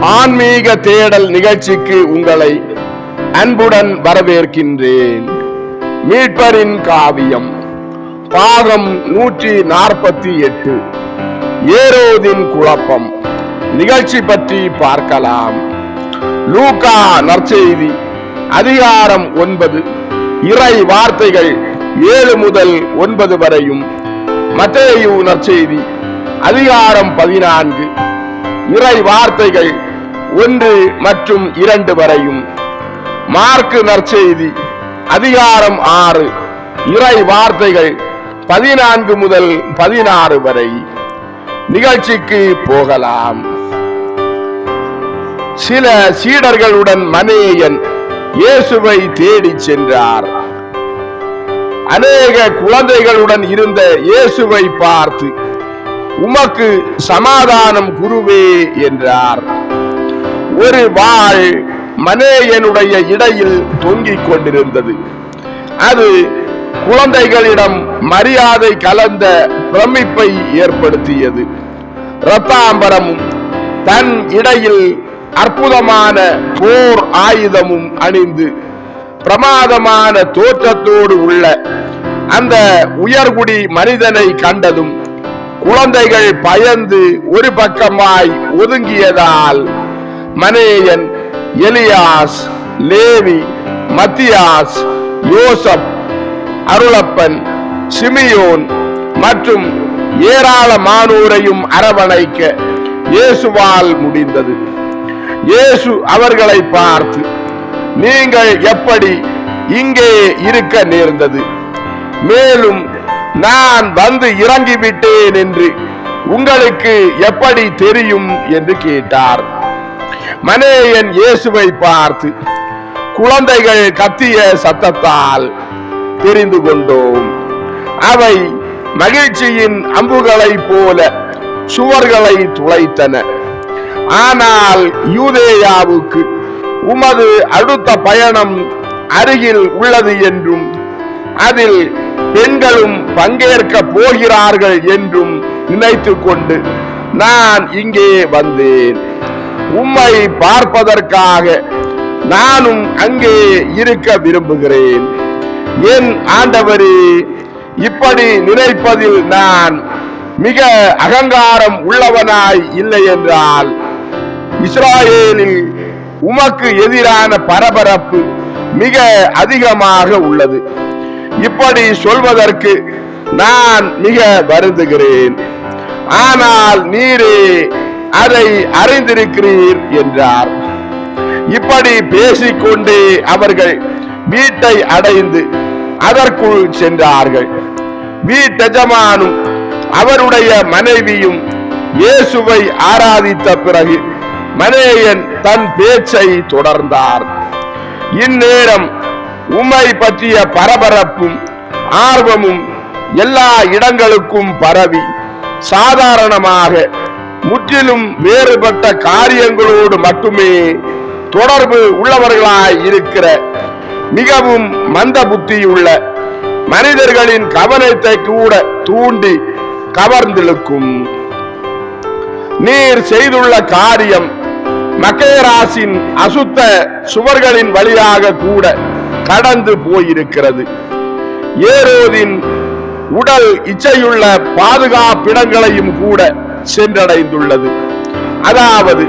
ஆன்மீக தேடல் நிகழ்ச்சிக்கு உங்களை அன்புடன் வரவேற்கின்றேன். மீட்பரின் காவியம் பாகம் நூற்றி நாற்பத்தி எட்டு. ஏரோதின் குழப்பம் நிகழ்ச்சி பற்றி பார்க்கலாம். லூகா நற்செய்தி அதிகாரம் ஒன்பது. இறை வார்த்தைகள் ஏழு முதல் ஒன்பது வரையும். மத்தேயு நற்செய்தி அதிகாரம் பதினான்கு. இறை வார்த்தைகள் ஒன்று மற்றும் இரண்டு வரையும். மார்க்கு நற்செய்தி அதிகாரம் ஆறு இறை வார்த்தைகள் பதினான்கு முதல் பதினாறு வரை. நிகழ்ச்சிக்கு போகலாம். சில சீடர்களுடன் மனேயன் இயேசுவை தேடி சென்றார். அநேக குழந்தைகளுடன் இருந்த இயேசுவை பார்த்து உமக்கு சமாதானம் குருவே என்றார். ஒரு வாள் மனேயனுடைய இடையில் தொங்கிக் கொண்டிருந்தது. அது குழந்தைகளிடம் மரியாதை கலந்த பிரமிப்பை ஏற்படுத்தியது. ரத்தாம்பரமும் தன் இடையில் அற்புதமான போர் ஆயுதமும் அணிந்து பிரமாதமான தோற்றத்தோடு உள்ள அந்த உயர்குடி மனிதனை கண்டதும் குழந்தைகள் பயந்து ஒரு பக்கமாய் ஒதுங்கியதால் மனேயன் எலியாஸ் லேவி மத்தியாஸ் யோசப் அருளப்பன் சிமியோன் மற்றும் ஏராளமானோரையும் அரவணைக்க இயேசுவால் முடிந்தது. இயேசு அவர்களை பார்த்து நீங்கள் எப்படி இங்கே இருக்க நேர்ந்தது? மேலும் நான் வந்து இறங்கிவிட்டேன் என்று உங்களுக்கு எப்படி தெரியும்? என்று கேட்டார். மனேயன் இயேசுவை பார்த்து குழந்தைகள் கத்திய சத்தத்தால் தெரிந்து கொண்டோம். அவை மகிழ்ச்சியின் அம்புகளைப் போல சுவர்களை துளைத்தன. ஆனால் யூதேயாவுக்கு உமது அடுத்த பயணம் அருகில் உள்ளது என்றும் அதில் பெண்களும் பங்கேற்க போகிறார்கள் என்றும் நினைத்து கொண்டு நான் இங்கே வந்தேன். உம்மை பார்ப்பதற்காக நானும் அங்கே இருக்க விரும்புகிறேன். என் ஆண்டவரே இப்படி நினைப்பதில் நான் மிக அகங்காரம் உள்ளவனாய் இல்லை என்றால் இஸ்ராயேலில் உமக்கு எதிரான பரபரப்பு மிக அதிகமாக உள்ளது. இப்படி சொல்வதற்கு நான் மிக வருந்துகிறேன். ஆனால் நீரே அதை அறிந்திருக்கிறீர் என்றார். இப்படி பேசிக்கொண்டே அவர்கள் வீட்டை அடைந்து அதற்குள் சென்றார்கள். வீட்டெஜமானும் அவருடைய மனைவியும் இயேசுவை ஆராதித்த பிறகு மனேயன் தன் பேச்சை தொடர்ந்தார். இந்நேரம் உம்மை பற்றிய பரபரப்பும் ஆர்வமும் எல்லா இடங்களுக்கும் பரவி சாதாரணமாக முற்றிலும் வேறுபட்ட காரியங்களோடு மட்டுமே தொடர்பு உள்ளவர்களாய் இருக்கிற மிகவும் மந்த புத்தியுள்ள மனிதர்களின் கவனத்தை கூட தூண்டி கவர்ந்திழுக்கும். நீர் செய்துள்ள காரியம் மக்கேராசின் அசுத்த சுவர்களின் வழியாக கூட கடந்து போயிருக்கிறது. ஏரோதின் உடல் இச்சையுள்ள பாதுகாப்பிடங்களையும் கூட சென்றடைந்துள்ளது. அதாவது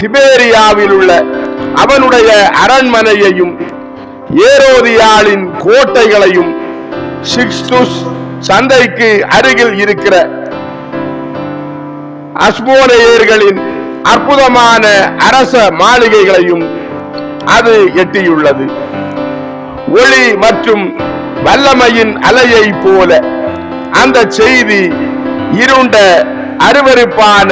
திபேரியாவில் உள்ள அவனுடைய அரண்மனையையும் ஏரோதியாளின் கோட்டைகளையும் சிக்ஸ்துஸ் சந்தைக்கு அருகில் இருக்கிற அஸ்மோனையர்களின் அற்புதமான அரச மாளிகைகளையும் அது எட்டியுள்ளது. ஒளி மற்றும் வல்லமையின் அலையை போல அந்த செய்தி இருண்ட அருவருப்பான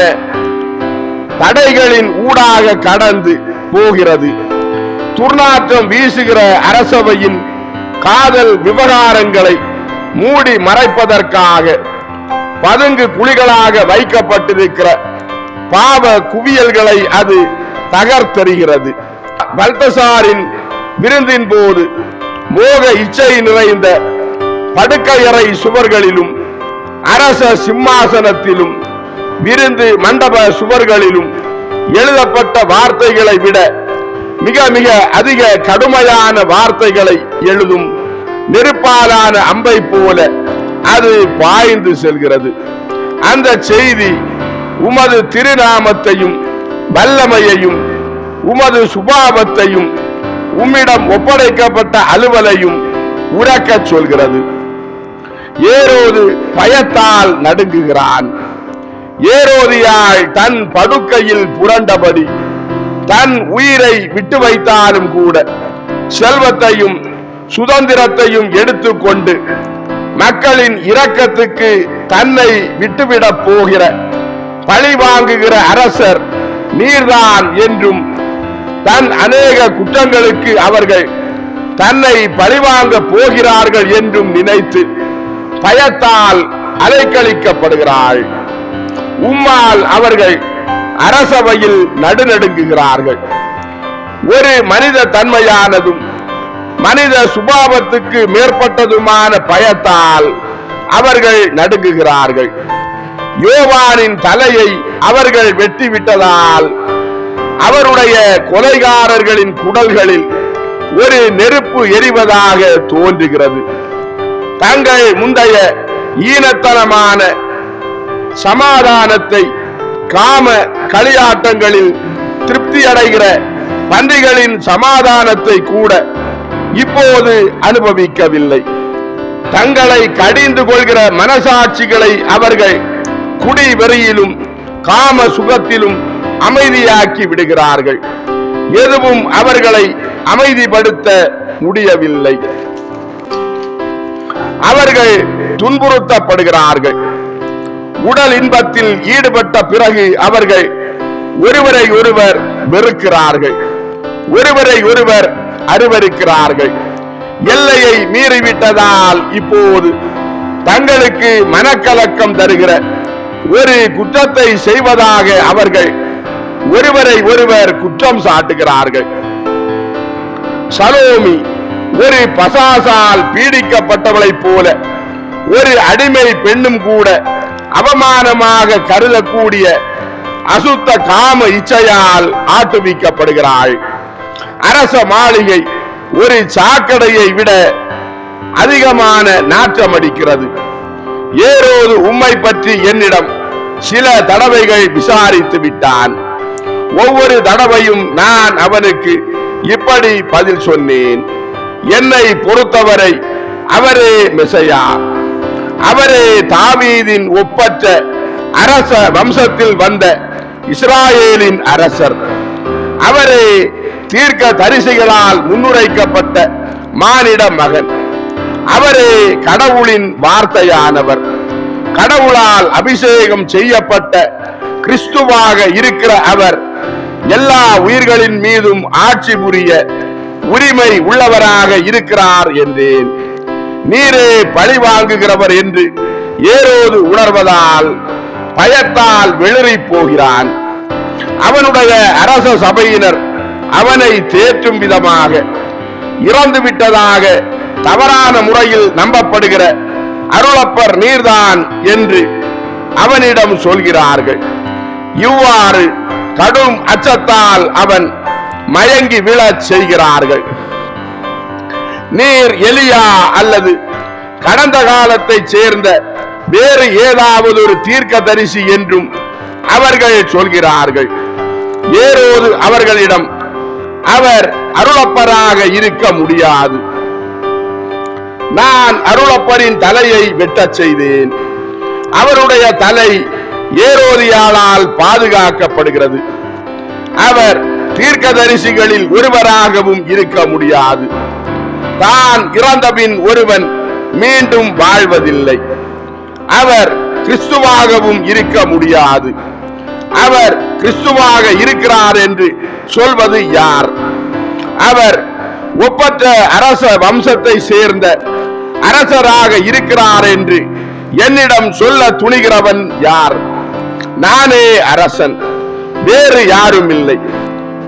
தடைகளின் ஊடாக கடந்து போகிறது. துர்நாற்றம் வீசுகிற அரசவையின் காதல் விவகாரங்களை மூடி மறைப்பதற்காக பதுங்கு குழிகளாக வைக்கப்பட்டிருக்கிற பாவ குவியல்களை அது தகர்த்தெறிகிறது. பல்தசாரின் விருந்தின் போது மோக இச்சை நிறைந்த படுக்கையறை சுவர்களிலும் அரச சிம்மாசனத்திலும் விருந்து மண்டப சுவர்களிலும் எழுதப்பட்ட வார்த்தைகளை விட மிக மிக அதிக கடுமையான வார்த்தைகளை எழுதும் நெருப்பாலான அம்பை போல அது பாய்ந்து செல்கிறது. அந்த செய்தி உமது திருநாமத்தையும் வல்லமையையும் உமது சுபாவத்தையும் உம்மிடம் ஒப்படைக்கப்பட்ட அலுவலையும் உறக்கச் சொல்கிறது. ஏறோது பயத்தால் நடுங்குகிறான். ஏரோதியாள் தன் படுக்கையில் புரண்டபடி தன் உயிரை விட்டு வைத்தாலும் கூட செல்வத்தையும் சுதந்திரத்தையும் எடுத்துக்கொண்டு மக்களின் இரக்கத்துக்கு தன்னை விட்டுவிடப் போகிற பழி வாங்குகிற அரசர் நீர்தான் என்றும் தன் அநேக குற்றங்களுக்கு அவர்கள் தன்னை பழிவாங்க போகிறார்கள் என்றும் நினைத்து பயத்தால் அலைக்கழிக்கப்படுகிறாள். உம்மால் அவர்கள் அரசவையில் நடுநடுங்குகிறார்கள். ஒரு மனித தன்மையானதும் மனித சுபாவத்துக்கு மேற்பட்டதுமான பயத்தால் அவர்கள் நடுங்குகிறார்கள். யோவானின் தலையை அவர்கள் வெட்டிவிட்டதால் அவருடைய கொலைகாரர்களின் குடல்களில் ஒரு நெருப்பு எரிவதாக தோன்றுகிறது. தங்கள் முந்தைய ஈனத்தனமான சமாதானத்தை காம களியாட்டங்களில் திருப்தி அடைகிற பன்றிகளின் சமாதானத்தை கூட இப்போது அனுபவிக்கவில்லை. தங்களை கடிந்து கொள்கிற மனசாட்சிகளை அவர்கள் குடி வெறியிலும் காம சுகத்திலும் அமைதியாக்கி விடுகிறார்கள். எதுவும் அவர்களை அமைதிப்படுத்த முடியவில்லை. அவர்கள் துன்புறுத்தப்படுகிறார்கள். உடல் இன்பத்தில் ஈடுபட்ட பிறகு அவர்கள் ஒருவரை ஒருவர் வெறுக்கிறார்கள். ஒருவரை ஒருவர் அருவருக்கிறார்கள். எல்லையை மீறிவிட்டதால் இப்போது தங்களுக்கு மனக்கலக்கம் தருகிற ஒரு குற்றத்தை செய்வதாக அவர்கள் ஒருவரை ஒருவர் குற்றம் சாட்டுகிறார்கள். சலோமி ஒரு பசாசால் பீடிக்கப்பட்டவளைப் போல ஒரு அடிமை பெண்ணும் கூட அவமானமாக கருதக்கூடிய அசுத்த காம இச்சையால் ஆட்டுவிக்கப்படுகிறாள். அரச மாளிகை ஒரு சாக்கடையை விட அதிகமான நாற்றம் அடிக்கிறது. ஏறோது உம்மை பற்றி என்னிடம் சில தடவைகள் விசாரித்து விட்டான். ஒவ்வொரு தடவையும் நான் அவனுக்கு இப்படி பதில் சொன்னேன். என்னை பொறுத்தவரை அவரே மெசையா. அவரே தாவீதின் ஒப்பற்ற அரச வம்சத்தில் வந்த இஸ்ராயேலின் அரசர். அவரே தீர்க்க தரிசிகளால் முன்னுரைக்கப்பட்ட மானிட மகன். அவரே கடவுளின் வார்த்தையானவர். கடவுளால் அபிஷேகம் செய்யப்பட்ட கிறிஸ்துவாக இருக்கிற அவர் எல்லா உயிர்களின் மீதும் ஆட்சி புரிய உரிமை உள்ளவராக இருக்கிறார் என்றேன். நீரே பழி வாங்குகிறவர் என்று ஏறோது உணர்வதால் பயத்தால் வெளிரி போகிறான். அவனுடைய அரச சபையினர் அவனை தேற்றும் விதமாக இறந்து விட்டதாக தவறான முறையில் நம்பப்படுகிற அருளப்பர் நீர்தான் என்று அவனிடம் சொல்கிறார்கள். இவ்வாறு கடும் அச்சத்தால் அவன் மயங்கி விழச் செய்கிறார்கள். நீர் எலியா அல்லது கடந்த காலத்தை சேர்ந்த வேறு ஏதாவது ஒரு தீர்க்க தரிசி என்றும் அவர்கள் சொல்கிறார்கள். ஏறோது அவர்களிடம் அவர் அருளப்பராக இருக்க முடியாது. நான் அருளப்பரின் தலையை வெட்டச் செய்தேன். அவருடைய தலை ஏரோதியாளால் பாதுகாக்கப்படுகிறது. அவர் தீர்க்கதரிசிகளில் ஒருவராகவும் இருக்க முடியாது. தான் இறந்தபின் ஒருவன் மீண்டும் வாழ்வதில்லை. அவர் கிறிஸ்துவாகவும் இருக்க முடியாது. அவர் கிறிஸ்துவாக இருக்கிறார் என்று சொல்வது யார்? அவர் ஒப்பற்ற அரச வம்சத்தை சேர்ந்த அரசராக இருக்கிறார் என்று என்னிடம் சொல்ல துணிகிறவன் யார்? நானே அரசன் வேறு யாரும் இல்லை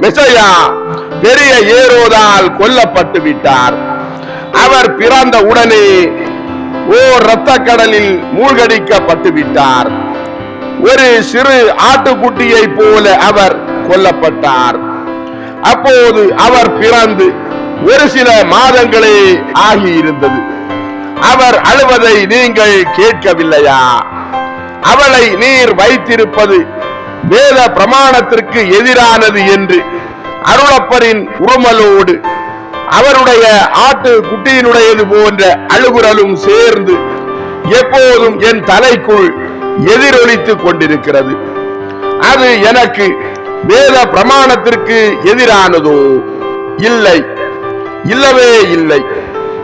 மெசையா பெரிய ஏரோதால் கொல்லப்பட்டு விட்டார் அவர் பிறந்த உடனே ஓர் இரத்த கடலில் மூழ்கடிக்கப்பட்டு விட்டார் ஒரு சிறு ஆட்டுக்குட்டியை போல அவர் கொல்லப்பட்டார். அப்போது அவர் பிறந்து ஒரு சில மாதங்களே ஆகியிருந்தது. அவர் அழுவதை நீங்கள் கேட்கவில்லையா? அவளை நீர் வைத்திருப்பது வேத பிரமாணத்திற்கு எதிரானது என்று அருளப்பரின் உருமலோடு அவருடைய ஆட்டு குட்டியினுடையது போன்ற அழுகுரலும் சேர்ந்து எப்போதும் என் தலைக்குள் எதிரொலித்துக் கொண்டிருக்கிறது. அது எனக்கு வேத பிரமாணத்திற்கு எதிரானதோ? இல்லை. இல்லவே இல்லை.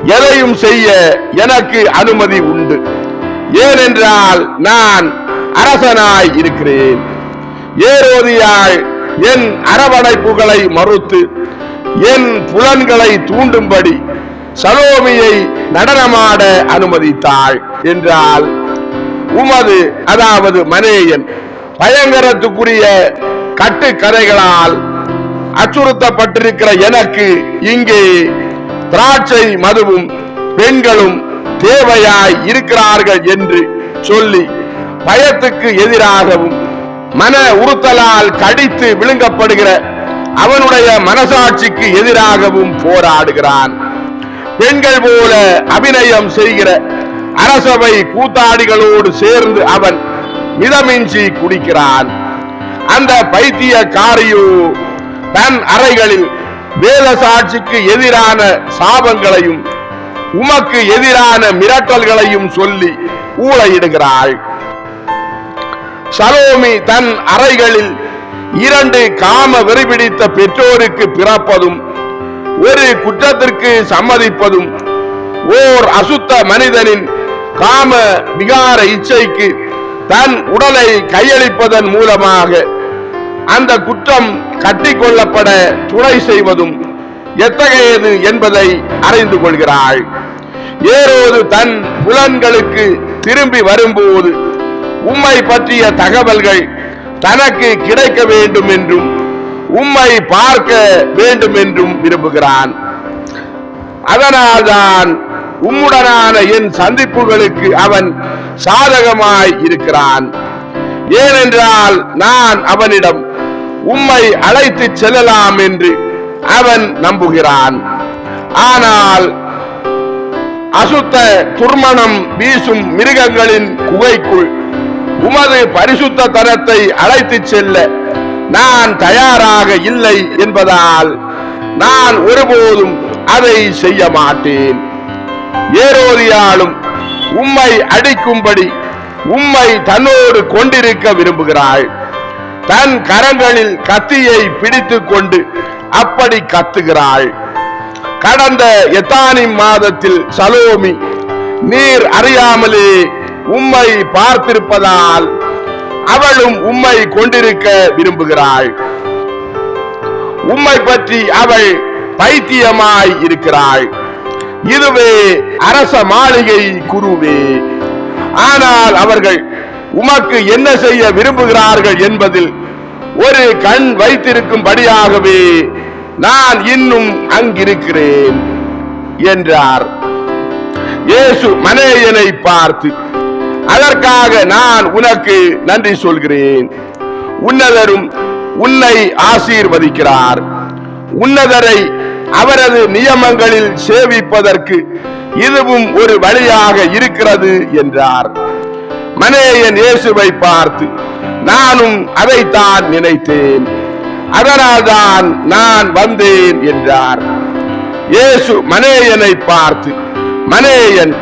எதையும் செய்ய எனக்கு அனுமதி உண்டு. ஏனென்றால் நான் அரசனாய் இருக்கிறேன். ஏரோதியாய் என் அரவணைப்புகளை மறுத்து என் புலன்களை தூண்டும்படி சலோமியை நடனமாட அனுமதித்தாள் என்றால் உமது அதாவது மனேயன் பயங்கரத்துக்குரிய கட்டுக்கதைகளால் அச்சுறுத்தப்பட்டிருக்கிற எனக்கு இங்கே திராட்சை மதுவும் பெண்களும் தேவையாய் இருக்கிறார்கள் என்று சொல்லி பயத்துக்கு எதிராகவும் மன உறுத்தலால் கடித்து விழுங்கப்படுகிற அவனுடைய மனசாட்சிக்கு எதிராகவும் போராடுகிறான். பெண்கள் போல அபிநயம் செய்கிற அரசவை கூத்தாடிகளோடு சேர்ந்து அவன் மிதமின்றி குடிக்கிறான். அந்த பைத்தியக்காரியோ தன் அறைகளில் வேத சாட்சிக்கு எதிரான சாபங்களையும் உமக்கு எதிரான மிரட்டல்களையும் சொல்லி ஊழையிடுகிறாள். சலோமி தன் அறைகளில் இரண்டு காம வெறிபிடித்த பெற்றோருக்கு பிறப்பதும் ஒரு குற்றத்திற்கு சம்மதிப்பதும் ஓர் அசுத்த மனிதனின் காம விகார இச்சைக்கு தன் உடலை கையளிப்பதன் மூலமாக அந்த குற்றம் கட்டிக்கொள்ளப்பட துணை செய்வதும் எத்தகையது என்பதை அறிந்து கொள்கிறாள். ஏறோது தன் புலன்களுக்கு திரும்பி வரும்போது உம்மை பற்றிய தகவல்கள் தனக்கு கிடைக்க வேண்டும் என்றும் உம்மை பார்க்க வேண்டும் என்றும் விரும்புகிறான். அதனால்தான் உம்முடனான என் சந்திப்புகளுக்கு அவன் சாதகமாய் இருக்கிறான். ஏனென்றால் நான் அவனிடம் உம்மை அழைத்து செல்லலாம் என்று அவன் நம்புகிறான். ஆனால் அசுத்த துர்மணம் வீசும் மிருகங்களின் குகைக்குள் உமது பரிசுத்த தரத்தை அழைத்து செல்ல நான் தயாராக இல்லை என்பதால் நான் ஒருபோதும் அதை செய்ய மாட்டேன். ஏரோதியாலும் உம்மை அடிக்கும்படி உம்மை தன்னோடு கொண்டிருக்க விரும்புகிறாள். தன் கரங்களில் கத்தியை பிடித்து கொண்டு அப்படி கத்துகிறாள். கடந்த எத்தானி மாதத்தில் சலோமி நீர் அறியாமலே உம்மை பார்த்திருப்பதால் அவளும் உம்மை கொண்டிருக்க விரும்புகிறாள். உம்மை பற்றி அவள் பைத்தியமாய் இருக்கிறாள். இதுவே அரச மாளிகை குருவே. ஆனால் அவர்கள் உமக்கு என்ன செய்ய விரும்புகிறார்கள் என்பதில் ஒரு கண் வைத்திருக்கும்படியாகவே நான் இன்னும் அங்கிருக்கிறேன் என்றார். இயேசு மனேயனை பார்த்து அதற்காக நான் உனக்கு நன்றி சொல்கிறேன். உன்னதரும் உன்னை ஆசீர்வதிக்கிறார். உன்னதரை அவரது நியமங்களில் சேவிப்பதற்கு இதுவும் ஒரு வழியாக இருக்கிறது என்றார். மனேயன் இயேசுவை பார்த்து நானும் அதைத்தான் நினைத்தேன். அதனால்தான் நான் வந்தேன் என்றார். இயேசு மனேயனை பார்த்து மனேயன்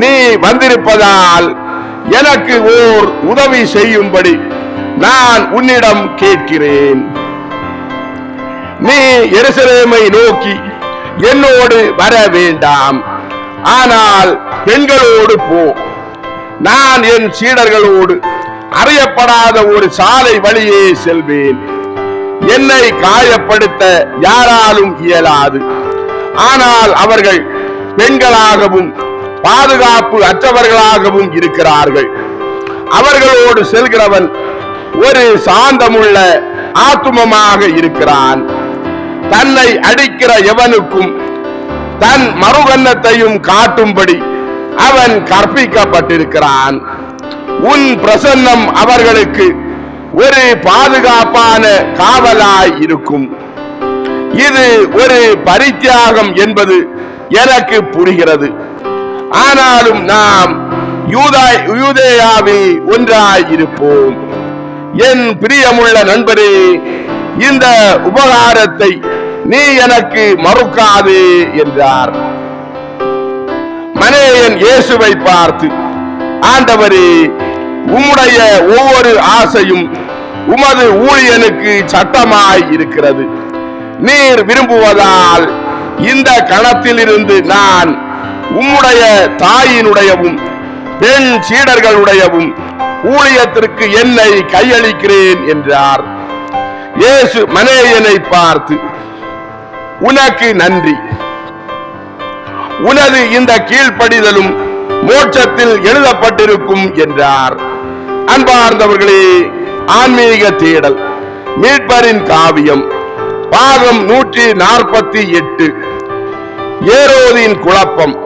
நீ வந்திருப்பதால் எனக்கு ஓர் உதவி செய்யும்படி நான் உன்னிடம் கேட்கிறேன். நீ எருசலேமை நோக்கி என்னோடு வர வேண்டாம். ஆனால் பெண்களோடு போ. நான் என் சீடர்களோடு அறியப்படாத ஒரு சாலை வழியே செல்வேன். என்னை காயப்படுத்த யாராலும் இயலாது. ஆனால் அவர்கள் பெண்களாகவும் பாதுகாப்பு அற்றவர்களாகவும் இருக்கிறார்கள். அவர்களோடு செல்கிறவன் ஒரு சாந்தமுள்ள ஆத்துமமாக இருக்கிறான். தன்னை அடிக்கிற எவனுக்கும் தன் மறுவண்ணத்தையும் காட்டும்படி அவன் கற்பிக்கப்பட்டிருக்கிறான். உன் பிரசன்னம் அவர்களுக்கு ஒரு பாதுகாப்பான காவலாய் இருக்கும். இது ஒரு பரித்தியாகம் என்பது எனக்கு புரிகிறது. ஆனாலும் நாம் யூதேயாவில் ஒன்றாய் இருப்போம். என் பிரியமுள்ள நண்பரே இந்த உபகாரத்தை நீ எனக்கு மறுக்காதே என்றார். மனேயன் இயேசுவை பார்த்து ஆண்டவரே உம்முடைய ஒவ்வொரு ஆசையும் உமது ஊழியனுக்கு சட்டமாய் இருக்கிறது. நீர் விரும்புவதால் இந்த கணத்திலிருந்து நான் உம்முடைய தாயினுடையவும் பெண் சீடர்களுடையவும் ஊழியத்திற்கு என்னை கையளிக்கிறேன் என்றார். இயேசு மனேயனை பார்த்து உனக்கு நன்றி. உனது இந்த கீழ்ப்படிதலும் மோட்சத்தில் எழுதப்பட்டிருக்கும் என்றார். அன்பார்ந்தவர்களே ஆன்மீக தேடல் மீட்பரின் காவியம் பாகம் நூற்றி நாற்பத்தி எட்டு ஏரோதின் குழப்பம்.